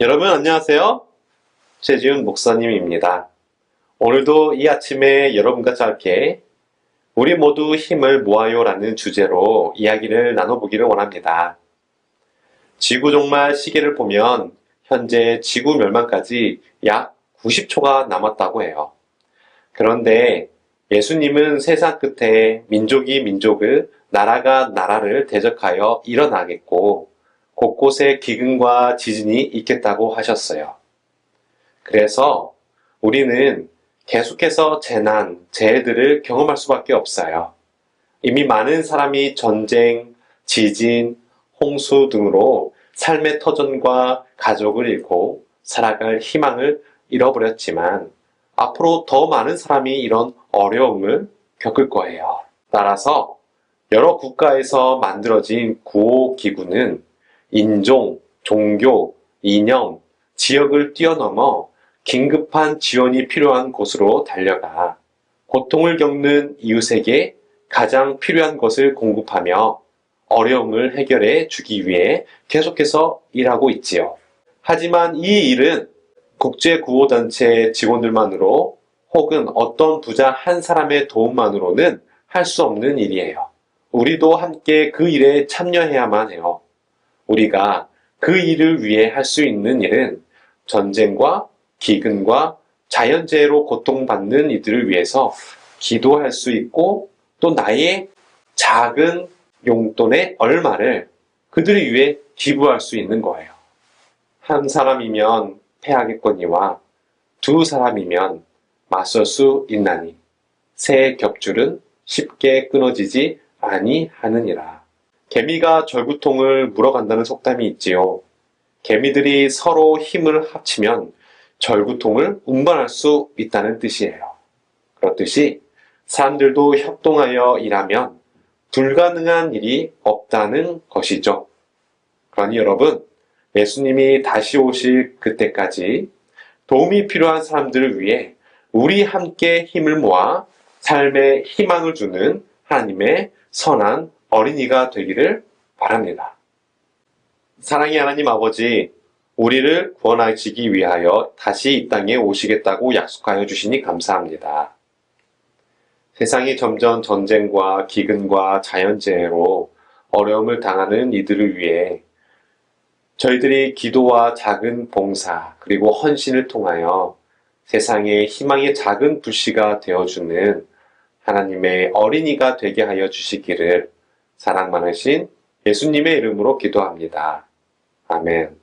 여러분 안녕하세요. 최지훈 목사님입니다. 오늘도 이 아침에 여러분과 짧게 우리 모두 힘을 모아요라는 주제로 이야기를 나눠보기를 원합니다. 지구 종말 시계를 보면 현재 지구 멸망까지 약 90초가 남았다고 해요. 그런데 예수님은 세상 끝에 민족이 민족을, 나라가 나라를 대적하여 일어나겠고, 곳곳에 기근과 지진이 있겠다고 하셨어요. 그래서 우리는 계속해서 재난, 재해들을 경험할 수밖에 없어요. 이미 많은 사람이 전쟁, 지진, 홍수 등으로 삶의 터전과 가족을 잃고 살아갈 희망을 잃어버렸지만 앞으로 더 많은 사람이 이런 어려움을 겪을 거예요. 따라서 여러 국가에서 만들어진 구호기구는 인종, 종교, 이념, 지역을 뛰어넘어 긴급한 지원이 필요한 곳으로 달려가 고통을 겪는 이웃에게 가장 필요한 것을 공급하며 어려움을 해결해 주기 위해 계속해서 일하고 있지요. 하지만 이 일은 국제구호단체 직원들만으로 혹은 어떤 부자 한 사람의 도움만으로는 할 수 없는 일이에요. 우리도 함께 그 일에 참여해야만 해요. 우리가 그 일을 위해 할 수 있는 일은 전쟁과 기근과 자연재해로 고통받는 이들을 위해서 기도할 수 있고 또 나의 작은 용돈의 얼마를 그들을 위해 기부할 수 있는 거예요. 한 사람이면 패하겠거니와 두 사람이면 맞설 수 있나니 새 겹줄은 쉽게 끊어지지 아니하느니라. 개미가 절구통을 물어간다는 속담이 있지요. 개미들이 서로 힘을 합치면 절구통을 운반할 수 있다는 뜻이에요. 그렇듯이 사람들도 협동하여 일하면 불가능한 일이 없다는 것이죠. 그러니 여러분, 예수님이 다시 오실 그때까지 도움이 필요한 사람들을 위해 우리 함께 힘을 모아 삶에 희망을 주는 하나님의 선한 어린이가 되기를 바랍니다. 사랑의 하나님 아버지, 우리를 구원하시기 위하여 다시 이 땅에 오시겠다고 약속하여 주시니 감사합니다. 세상이 점점 전쟁과 기근과 자연재해로 어려움을 당하는 이들을 위해 저희들이 기도와 작은 봉사 그리고 헌신을 통하여 세상의 희망의 작은 불씨가 되어주는 하나님의 어린이가 되게 하여 주시기를 사랑 많으신 예수님의 이름으로 기도합니다. 아멘.